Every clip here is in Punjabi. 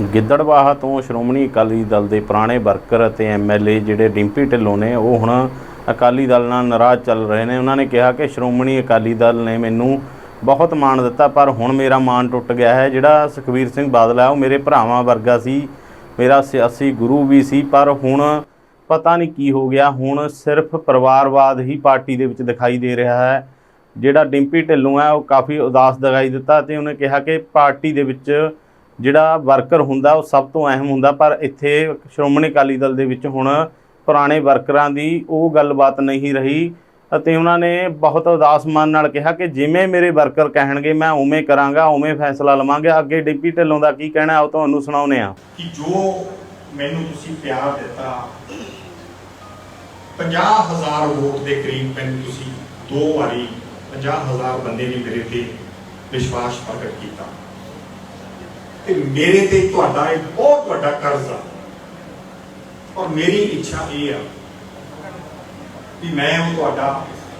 ਗਿੱਦੜਬਾਹਾ ਤੋਂ ਸ਼੍ਰੋਮਣੀ ਅਕਾਲੀ ਦਲ ਦੇ ਪੁਰਾਣੇ ਵਰਕਰ ਅਤੇ ਐਮਐਲਏ ਜਿਹੜੇ ਡਿੰਪੀ ਢਿੱਲੋਂ ਨੇ, ਉਹ ਹੁਣ ਅਕਾਲੀ ਦਲ ਨਾਲ ਨਾਰਾਜ਼ ਚੱਲ ਰਹੇ ਨੇ। ਉਹਨਾਂ ਨੇ ਕਿਹਾ ਕਿ ਸ਼੍ਰੋਮਣੀ ਅਕਾਲੀ ਦਲ ਨੇ ਮੈਨੂੰ ਬਹੁਤ ਮਾਣ ਦਿੱਤਾ, ਪਰ ਹੁਣ ਮੇਰਾ ਮਾਣ ਟੁੱਟ ਗਿਆ ਹੈ। ਜਿਹੜਾ ਸੁਖਬੀਰ ਸਿੰਘ ਬਾਦਲ ਹੈ ਉਹ ਮੇਰੇ ਭਰਾਵਾਂ ਵਰਗਾ ਸੀ, ਮੇਰਾ ਸਿਆਸੀ ਗੁਰੂ ਵੀ ਸੀ, ਪਰ ਹੁਣ ਪਤਾ ਨਹੀਂ ਕੀ ਹੋ ਗਿਆ। ਹੁਣ ਸਿਰਫ ਪਰਿਵਾਰਵਾਦ ਹੀ ਪਾਰਟੀ ਦੇ ਵਿੱਚ ਦਿਖਾਈ ਦੇ ਰਿਹਾ ਹੈ। ਜਿਹੜਾ ਡਿੰਪੀ ਢਿੱਲੋਂ ਹੈ, ਉਹ ਕਾਫੀ ਉਦਾਸ ਦਿਖਾਈ ਦਿੱਤਾ ਤੇ ਉਹਨੇ ਕਿਹਾ ਕਿ ਪਾਰਟੀ ਦੇ ਵਿੱਚ ਜਿਹੜਾ ਵਰਕਰ ਹੁੰਦਾ ਉਹ ਸਭ ਤੋਂ ਅਹਿਮ ਹੁੰਦਾ, ਪਰ ਇੱਥੇ ਸ਼੍ਰੋਮਣੀ ਅਕਾਲੀ ਦਲ ਦੇ ਵਿੱਚ ਹੁਣ ਪੁਰਾਣੇ ਵਰਕਰਾਂ ਦੀ ਉਹ ਗੱਲਬਾਤ ਨਹੀਂ ਰਹੀ ਅਤੇ ਉਹਨਾਂ ਨੇ ਬਹੁਤ ਉਦਾਸ ਮਨ ਨਾਲ ਕਿਹਾ ਕਿ ਜਿਵੇਂ ਮੇਰੇ ਵਰਕਰ ਕਹਿਣਗੇ, ਮੈਂ ਉਵੇਂ ਕਰਾਂਗਾ, ਉਵੇਂ ਫੈਸਲਾ ਲਵਾਂਗੇ, ਅੱਗੇ ਡਿੰਪੀ ਢਿੱਲੋਂ ਦਾ ਕੀ ਕਹਿਣਾ ਉਹ ਤੁਹਾਨੂੰ ਸੁਣਾਉਨੇ ਆ ਕਿ ਜੋ ਮੈਨੂੰ ਤੁਸੀਂ ਪਿਆਰ ਦਿੱਤਾ 50000 ਵੋਟ ਦੇ ਕਰੀਬ ਮੈਨੂੰ ਤੁਸੀਂ ਦੋ ਵਾਰੀ 50000 ਬੰਦੇ ਨੇ ਮੇਰੇ ਤੇ ਵਿਸ਼ਵਾਸ ਪ੍ਰਗਟ ਕੀਤਾ। ਤੇ ਮੇਰੇ ਤੇ ਤੁਹਾਡਾ ਇੱਕ ਬਹੁਤ ਵੱਡਾ ਕਰਜ਼ ਆ। ਔਰ ਮੇਰੀ ਇੱਛਾ ਇਹ ਆ ਵੀ ਮੈਂ ਉਹ ਤੁਹਾਡਾ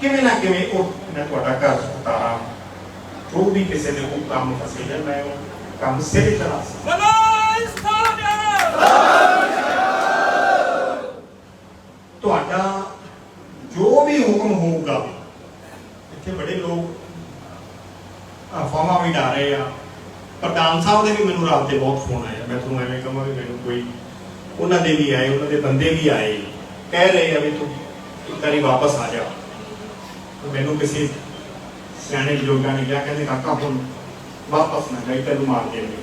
ਕਿਵੇਂ ਨਾ ਕਿਵੇਂ ਉਹ ਮੈਂ ਤੁਹਾਡਾ ਕਰਜ਼ ਉਤਾਰਾਂ। ਜੋ ਵੀ ਕਿਸੇ ਨੇ ਉਹ ਕੰਮ ਫਸੇ ਜਾਏ ਮੈਂ ਉਹ ਕੰਮ ਸਿਰੇ ਚਲਾ ਸਟਾਡੀਅਮ ਤੁਹਾਡਾ ਜੋ ਵੀ ਹੁਕਮ ਹੋਊਗਾ ਇੱਥੇ ਬੜੇ ਲੋਕ ਅਫਵਾਹਾਂ ਵੀ ਡਾ ਰਹੇ ਆ। ਪ੍ਰਧਾਨ ਸਾਹਿਬ ਦੇ ਵੀ ਮੈਨੂੰ ਰਾਤ ਦੇ ਬਹੁਤ ਫੋਨ ਆਇਆ ਮੈਂ ਤੁਹਾਨੂੰ ਐਵੇਂ ਕਹਾਂ ਵੀ ਮੈਨੂੰ ਕੋਈ ਉਹਨਾਂ ਦੇ ਵੀ ਆਏ, ਉਹਨਾਂ ਦੇ ਬੰਦੇ ਵੀ ਆਏ, ਕਹਿ ਰਹੇ ਆ ਵੀ ਤੂੰ ਇੱਕ ਵਾਰੀ ਵਾਪਸ ਆ ਜਾ। ਮੈਨੂੰ ਕਿਸੇ ਸਿਆਣੇ ਬਜ਼ੁਰਗਾਂ ਨੇ ਕਿਹਾ, ਕਹਿੰਦੇ ਕਾਕਾ ਹੁਣ ਵਾਪਸ ਨਾ ਜਾਈ ਤੈਨੂੰ ਮਾਰ ਦੇਣਗੇ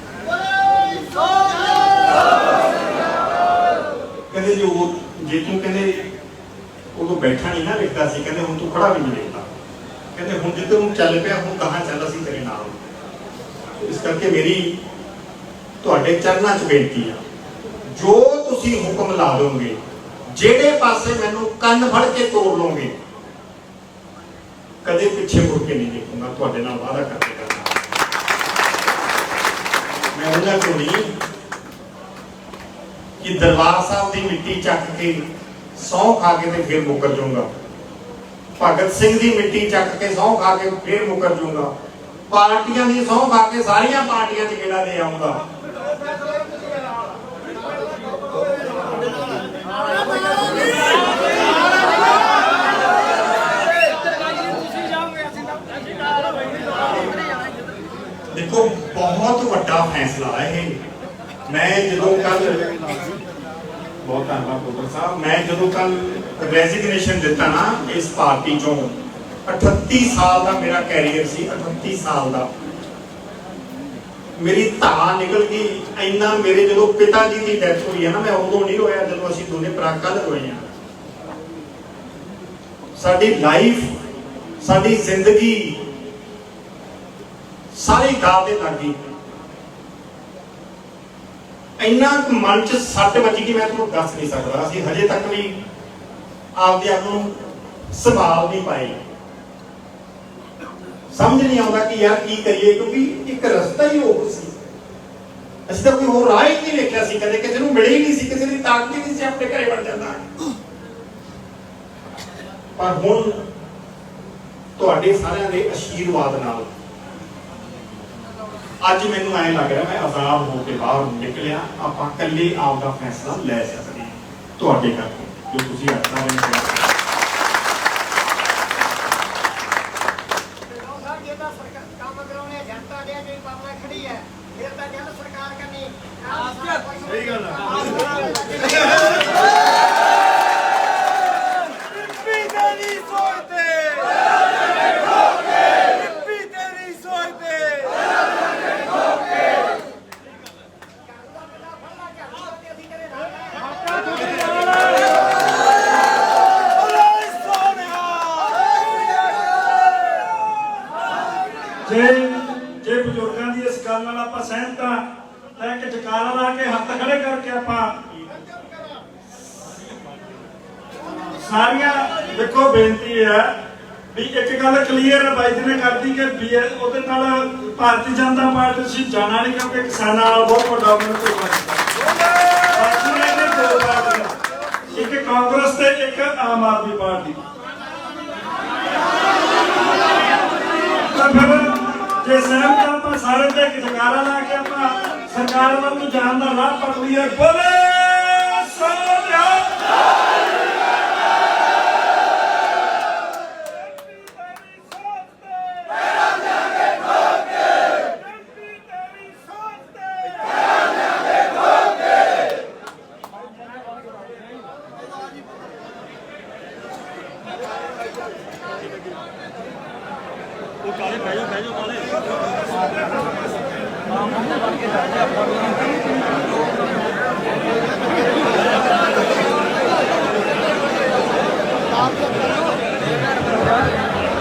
ਕਹਿੰਦੇ ਜੀ ਜੇ ਤੂੰ ਕਹਿੰਦੇ ਉਦੋਂ ਬੈਠਾ ਨਹੀਂ ਨਾ ਲਿਖਦਾ ਸੀ, ਕਹਿੰਦੇ ਹੁਣ ਤੂੰ ਖੜਾ ਵੀ ਨਹੀਂ ਲਿਖਦਾ ਕਹਿੰਦੇ ਹੁਣ ਜਿੱਧਰ ਨੂੰ ਚੱਲ ਪਿਆ, ਹੁਣ ਕਹਾਂ ਚੱਲ ਅਸੀਂ ਤੇਰੇ ਨਾਲ। ਇਸ ਕਰਕੇ ਮੇਰੀ ਤੁਹਾਡੇ ਚਰਨਾਂ 'ਚ ਬੇਨਤੀ ਆ। ਜੋ ਤੁਸੀਂ ਹੁਕਮ ਲਾ ਦੋਗੇ, ਜਿਹੜੇ ਪਾਸੇ ਮੈਨੂੰ ਕੰਨ ਫੜ ਕੇ ਤੋੜ ਲਓਗੇ, ਕਦੇ ਪਿੱਛੇ ਮੁੜ ਕੇ ਨਹੀਂ ਦੇਖੂੰਗਾ। ਤੁਹਾਡੇ ਨਾਲ ਵਾਅਦਾ ਕਰਕੇ ਕਰਨਾ ਮੈਂ ਉਹਨਾਂ ਕੋਲ ਨਹੀਂ ਕਿ ਦਰਬਾਰ ਸਾਹਿਬ ਦੀ ਮਿੱਟੀ ਚੱਕ ਕੇ ਸੌਂ ਖਾ ਕੇ ਤੇ ਫਿਰ ਮੁਕਰ ਜਾਊਂਗਾ? ਭਗਤ ਸਿੰਘ ਦੀ ਮਿੱਟੀ ਚੱਕ ਕੇ ਸਹੁੰ ਖਾ ਕੇ ਫਿਰ ਮੁਕਰ ਜੂੰਗਾ ਪਾਰਟੀਆਂ ਦੀ ਸਹੁੰ ਖਾ ਕੇ ਸਾਰੀਆਂ ਪਾਰਟੀਆਂ 'ਚ ਕਿਹੜਾ ਦੇ ਆਉਂਗਾ ਦੇਖੋ, ਬਹੁਤ ਵੱਡਾ ਫੈਸਲਾ ਹੈ ਇਹ। ਮੈਂ ਜਦੋਂ ਕੱਲ ਬਹੁਤ ਧੰਨਵਾਦ ਪੁੱਤਰ ਸਾਹਿਬ। ਮੈਂ ਜਦੋਂ ਕੱਲ ਰੈਜ਼ਿਗਨੇਸ਼ਨ ਦਿੱਤਾ ਨਾ ਇਸ ਪਾਰਟੀ ਚੋਂ 38 ਸਾਲ ਦਾ ਮੇਰਾ ਕੈਰੀਅਰ ਸੀ 38 ਸਾਲ ਦਾ। ਮੇਰੀ ਧਾ ਨਿਕਲ ਗਈ, ਇੰਨਾ ਮੇਰੇ ਜਦੋਂ ਪਿਤਾ ਜੀ ਦੀ ਡੈਥ ਹੋਈ ਹੈ ਨਾ, ਮੈਂ ਉਦੋਂ ਨਹੀਂ ਰੋਇਆ ਜਦੋਂ ਅਸੀਂ ਦੋਨੇ ਭਰਾ ਕੱਲ ਰੋਏ ਆ ਸਾਡੀ ਲਾਈਫ ਸਾਡੀ ਜ਼ਿੰਦਗੀ ਸਾਰੀ ਦਾਅ ਤੇ ਲੱਗ ਗਈ। ਇੰਨਾ ਕੁ ਮਨ ਚ ਸੱਟ ਵੱਜੀ ਗਈ ਮੈਂ ਤੁਹਾਨੂੰ ਦੱਸ ਨਹੀਂ ਸਕਦਾ। ਅਸੀਂ ਹਜੇ ਤੱਕ ਵੀ ਆਪਦੇ ਆਪ ਨੂੰ ਸੰਭਾਲ ਨਹੀਂ ਪਾਏ। ਸਮਝ ਨਹੀਂ ਆਉਂਦਾ ਕਿ ਯਾਰ ਕੀ ਕਰੀਏ, ਕਿਉਂਕਿ ਇੱਕ ਰਸਤਾ ਹੀ ਉਹ ਸੀ। ਅਸੀਂ ਤਾਂ ਕੋਈ ਹੋਰ ਰਾਹ ਹੀ ਨਹੀਂ ਵੇਖਿਆ ਸੀ, ਕਦੇ ਕਿਸੇ ਨੂੰ ਮਿਲੇ ਹੀ ਨਹੀਂ ਸੀ, ਕਿਸੇ ਦੀ ਤਾਕਤ ਹੀ ਨਹੀਂ ਸੀ, ਆਪਣੇ ਘਰੇ ਵੜ ਜਾਂਦਾ। ਪਰ ਹੁਣ ਤੁਹਾਡੇ ਸਾਰਿਆਂ ਦੇ ਆਸ਼ੀਰਵਾਦ ਨਾਲ ਅੱਜ ਮੈਨੂੰ ਐਂ ਲੱਗ ਰਿਹਾ, ਮੈਂ ਆਜ਼ਾਦ ਹੋ ਕੇ ਬਾਹਰ ਨਿਕਲਿਆ, ਆਪਾਂ ਇਕੱਲੇ ਆਪ ਦਾ ਫੈਸਲਾ ਲੈ ਸਕਦੇ ਹਾਂ। ਤੁਹਾਡੇ ਕਰਕੇ, ਜੋ ਤੁਸੀਂ ਆਪਣਾ ਮੈਨੂੰ ਕਿਹਾ ਸਾਹਿਬ ਜੇ ਤਾਂ ਸਰਕਾਰ ਕੰਮ ਕਰਾਉਣੇ ਜਨਤਾ ਦੇ ਜਿਹੜੀ ਪਬਲਿਕ ਖੜੀ ਹੈ ਫਿਰ ਤਾਂ ਜਨ ਸਰਕਾਰ ਕਰਨੀ ਸਹੀ ਗੱਲ ਰਿੱਪੀ ਤੇਰੀ ਸੋਚਦੇ ਰਿੱਪੀ ਤੇਰੀ ਸੋਚਦੇ ਬਲਾਈ ਸੋਨਿਆ ਜੇ ਜੇ ਬਜ਼ੁਰਗਾਂ ਦੀ ਇਸ ਗੱਲ ਨਾਲ ਆਪਾਂ ਸਹਿਮਤ ਹਾਂ, ਤਾਂ ਇੱਕ ਜਕਾਰਾ ਲਾ ਕੇ ਹੱਥ ਖੜੇ ਕਰਕੇ ਆਪਾਂ ਸਾਰੀਆਂ, ਦੇਖੋ ਬੇਨਤੀ ਹੈ ਵੀ ਇੱਕ ਗੱਲ ਕਲੀਅਰ ਹੈ, ਬਾਈ ਜੀ ਨੇ ਕਰਦੀ ਕਿ ਉਹਦੇ ਨਾਲ ਭਾਰਤੀ ਜਨਤਾ ਪਾਰਟੀ ਸੀ ਜਾਣਾ ਨਹੀਂ ਕਿਉਂਕਿ ਕਿਸਾਨਾਂ ਨਾਲ ਬਹੁਤ ਵੱਡਾ ਉਹਨਾਂ ਨੂੰ ਇੱਕ ਕਾਂਗਰਸ ਤੇ ਇੱਕ ਆਮ ਆਦਮੀ ਪਾਰਟੀ। ਤਾਂ ਫਿਰ ਜੇ ਸਹਿਮਤ ਆਪਾਂ ਸਾਰੇ ਤੇ ਇੱਕ ਲਾ ਕੇ ਆਪਾਂ ਸਰਕਾਰ ਵੱਲ ਨੂੰ ਜਾਣ ਦਾ ਰਾਹ ਪਟ ਬੋਲੇ ਸੋਨਿਆ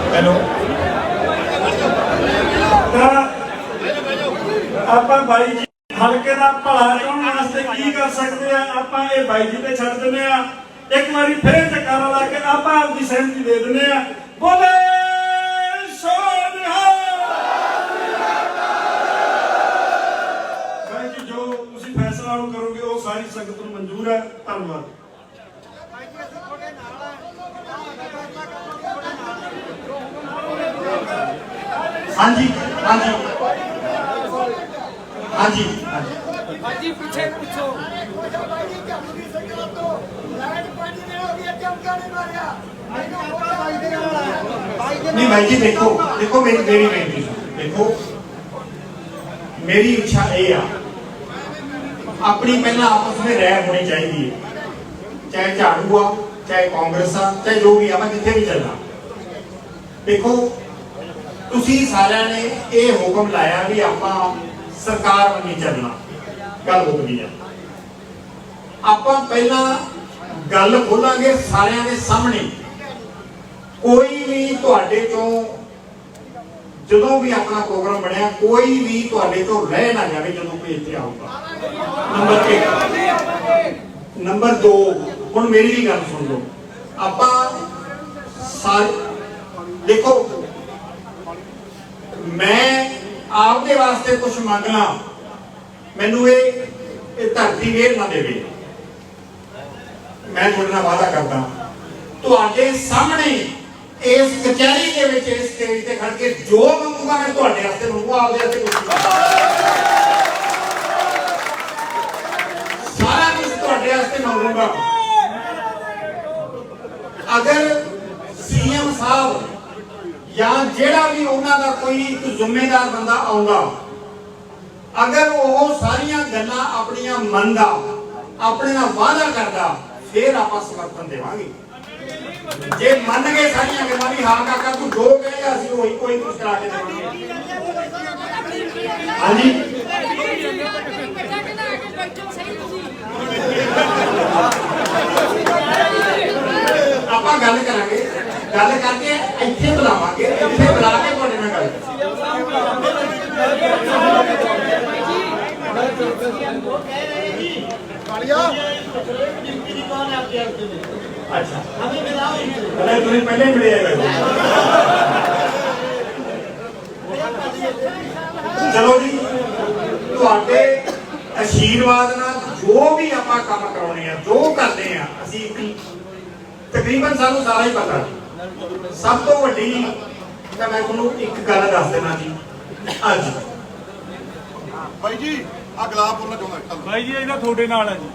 ਹੈਲੋ ਤਾਂ ਆਪਾਂ ਬਾਈ ਜੀ ਹਲਕੇ ਦਾ ਭਲਾ ਚਾਹਣ ਵਾਸਤੇ ਕੀ ਕਰ ਸਕਦੇ ਆ? ਆਪਾਂ ਇਹ ਬਾਈ ਜੀ ਤੇ ਛੱਡ ਦਿੰਦੇ ਆ। ਇੱਕ ਵਾਰੀ ਫੇਰ ਟਕਾਰਾ ਲਾ ਕੇ ਆਪਾਂ ਆਪਦੀ ਸਹਿਮਤੀ ਦੇ ਦਿੰਦੇ ਆ। ਬੋਲੇ ਫੈਸਲਾ ਹੁਣ ਕਰੋਗੇ, ਉਹ ਸਾਰੀ ਸੰਗਤ ਨੂੰ ਮਨਜ਼ੂਰ ਹੈ। ਧੰਨਵਾਦ। ਭਾਈ ਜੀ ਅਸੀਂ ਤੁਹਾਡੇ ਨਾਲ ਹਾਂਜੀ ਹਾਂਜੀ। ਹਾਂਜੀ ਹਾਂਜੀ। ਬਾਜੀ ਪਿੱਛੇ ਪੁੱਛੋ ਭਾਈ ਜੀ ਝਾੜੂ ਦੀ ਸਰਕਾਰ ਤੋਂ ਲਾਈਟ ਪੰਜ ਦਿਨ ਹੋ ਗਏ ਚਮਕਾ ਨਹੀਂ ਮਾਰਿਆ ਮੈਨੂੰ ਵੋਟਾਂ ਭਾਈ ਦੇ ਨਾਲ ਆ ਭਾਈ ਦੇ ਨਹੀਂ ਭਾਈ ਜੀ ਦੇਖੋ ਦੇਖੋ ਮੇਰੀ ਮੇਰੀ ਬੇਨਤੀ ਸੁਣੋ। ਦੇਖੋ ਮੇਰੀ ਇੱਛਾ ਇਹ ਆ ਆਪਣੀ ਪਹਿਲਾਂ ਆਪਸ ਵਿੱਚ ਰਹਿ ਹੋਣੀ ਚਾਹੀਦੀ ਹੈ ਚਾਹੇ ਝਾੜੂ ਆ ਚਾਹੇ ਕਾਂਗਰਸ ਆ ਚਾਹੇ ਜੋ ਵੀ ਆ ਮੈਂ ਜਿੱਥੇ ਵੀ ਚੱਲਣਾ ਦੇਖੋ ਤੁਸੀਂ ਸਾਰਿਆਂ ਨੇ ਇਹ ਹੁਕਮ ਲਾਇਆ ਵੀ ਆਪਾਂ ਸਰਕਾਰ ਵੱਲ ਨਹੀਂ ਚੱਲਣਾ ਗੱਲ ਹੋ ਗਈ ਆ। ਆਪਾਂ ਪਹਿਲਾਂ ਗੱਲ ਖੋਲਾਂਗੇ ਸਾਰਿਆਂ ਦੇ ਸਾਹਮਣੇ। ਕੋਈ ਵੀ ਤੁਹਾਡੇ ਤੋਂ ਜਦੋਂ ਵੀ ਆਪਣਾ ਪ੍ਰੋਗਰਾਮ ਬਣਿਆ, ਕੋਈ ਵੀ ਤੁਹਾਡੇ ਤੋਂ ਰਹਿ ਨਾ ਜਾਵੇ ਜਦੋਂ ਕੋਈ ਇੱਥੇ ਆਊਗਾ। ਨੰਬਰ 1 ਨੰਬਰ 2 ਹੁਣ ਮੇਰੀ ਵੀ ਗੱਲ ਸੁਣ ਲਓ। ਆਪਾਂ ਸਾਰੇ ਦੇਖੋ, ਮੈਂ ਆਪਦੇ ਵਾਸਤੇ ਕੁਝ ਮੰਗਣਾ ਮੈਨੂੰ ਇਹ ਇਹ ਧਰਤੀ ਵੇਰ ਨਾ ਦੇਵੇ। ਮੈਂ ਤੁਹਾਡੇ ਨਾਲ ਵਾਅਦਾ ਕਰਦਾ ਤੁਹਾਡੇ ਸਾਹਮਣੇ ਇਸ ਕਚਹਿਰੀ ਦੇ ਵਿੱਚ, ਇਸ ਸਟੇਜ ਤੇ ਖੜ ਕੇ ਜੋ ਮੰਗੂਗਾ, ਮੈਂ ਤੁਹਾਡੇ ਵਾਸਤੇ ਮੰਗੂਗਾ, ਆਪਦੇ ਵਾਸਤੇ ਕੁਝ ਸਾਰਾ ਕੁਝ ਤੁਹਾਡੇ ਵਾਸਤੇ ਮੰਗੂਗਾ। ਅਗਰ ਸੀਐਮ ਸਾਹਿਬ ਜਾਂ ਜਿਹੜਾ ਵੀ ਉਹਨਾਂ ਦਾ ਕੋਈ ਇੱਕ ਜ਼ਿੰਮੇਦਾਰ ਬੰਦਾ ਆਉਂਦਾ ਅਗਰ ਉਹ ਸਾਰੀਆਂ ਗੱਲਾਂ ਆਪਣੀਆਂ ਮੰਨਦਾ ਆਪਣੇ ਨਾਲ ਵਾਅਦਾ ਕਰਦਾ, ਫਿਰ ਆਪਾਂ ਸਮਰਥਨ ਦੇਵਾਂਗੇ। ਜੇ ਮੰਨ ਗਏ ਸਾਰੀਆਂ ਗੱਲਾਂ ਵੀ, ਹਾਂ ਕਾਕਾ, ਤੂੰ ਜੋ ਕਹੇਗਾ ਅਸੀਂ ਉਹੀ ਕੋਈ ਕੁਝ ਕਰਾ ਕੇ ਦੇਵਾਂਗੇ। ਹਾਂਜੀ? ਆਪਾਂ ਗੱਲ ਕਰਾਂਗੇ। ਗੱਲ ਕਰਕੇ ਇੱਥੇ ਬੁਲਾਵਾਂਗੇ, ਇੱਥੇ ਬੁਲਾ ਕੇ ਤੁਹਾਡੇ ਨਾਲ ਗੱਲ ਅੱਛਾ। ਅਰੇ ਤੁਸੀਂ ਪਹਿਲੇ ਹੀ ਮਿਲੇ ਆਏ ਚਲੋ ਜੀ ਤੁਹਾਡੇ ਆਸ਼ੀਰਵਾਦ ਨਾਲ ਜੋ ਵੀ ਆਪਾਂ ਕੰਮ ਕਰਾਉਣੇ ਆ ਜੋ ਕਰਦੇ ਆ ਅਸੀਂ ਤਕਰੀਬਨ ਸਾਨੂੰ ਸਾਰਾ ਹੀ ਪਤਾ ਜੀ। ਸਭ ਤੋਂ ਵੱਡੀ ਤਾਂ ਮੈਂ ਤੁਹਾਨੂੰ ਇੱਕ ਗੱਲ ਦੱਸ ਦੇਣਾ ਜੀ ਅੱਜ। ਬਾਈ ਜੀ ਆ ਗਲਾਬ ਬੋਲਣਾ ਚਾਹੁੰਦਾ ਚੱਲ ਬਾਈ ਜੀ ਇਹਦਾ ਤੁਹਾਡੇ ਨਾਲ ਹੈ ਜੀ।